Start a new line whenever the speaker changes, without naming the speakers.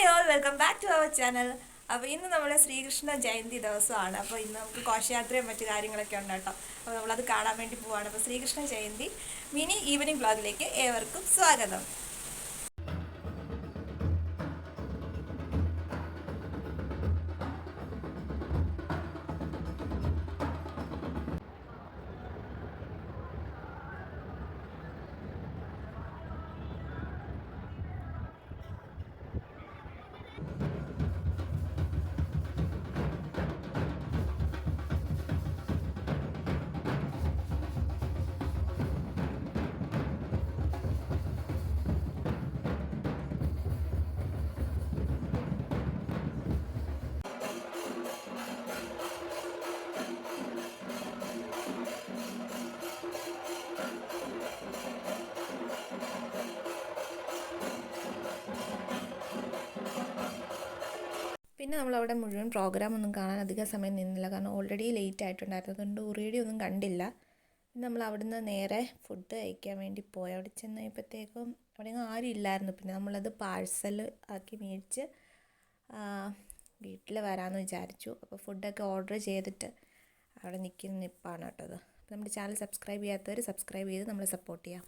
Hi all welcome back to our channel അപ്പോൾ ഇന്ന് നമ്മുടെ ശ്രീകൃഷ്ണ ജയന്തി ദിവസമാണ്. അപ്പോൾ ഇന്ന് നമുക്ക് ഘോഷയാത്രയും മറ്റു കാര്യങ്ങളൊക്കെ ഉണ്ട് കേട്ടോ. അപ്പോൾ നമ്മളത് കാണാൻ വേണ്ടി പോവാണ്. അപ്പോൾ ശ്രീകൃഷ്ണ ജയന്തി മിനി ഈവനിങ് ബ്ലോഗിലേക്ക് ഏവർക്കും സ്വാഗതം. പിന്നെ നമ്മളവിടെ മുഴുവൻ പ്രോഗ്രാം ഒന്നും കാണാൻ അധികം സമയം നിന്നില്ല. കാരണം ഓൾറെഡി ലേറ്റ് ആയിട്ടുണ്ടായിരുന്നു. അതുകൊണ്ട് ഉറിയടി ഒന്നും കണ്ടില്ല. നമ്മൾ അവിടുന്ന് നേരെ ഫുഡ് കഴിക്കാൻ വേണ്ടി പോയി. അവിടെ ചെന്നപ്പോഴത്തേക്കും അവിടെ ആരും ഇല്ലായിരുന്നു. പിന്നെ നമ്മളത് പാഴ്സൽ ആക്കി മേടിച്ച് വീട്ടിൽ വരാമെന്ന് വിചാരിച്ചു. അപ്പോൾ ഫുഡൊക്കെ ഓർഡർ ചെയ്തിട്ട് അവിടെ നിൽക്കുന്ന നിപ്പാണ് കേട്ടോ അത്. അപ്പോൾ നമ്മുടെ ചാനൽ സബ്സ്ക്രൈബ് ചെയ്യാത്തവർ സബ്സ്ക്രൈബ് ചെയ്ത് നമ്മളെ സപ്പോർട്ട് ചെയ്യാം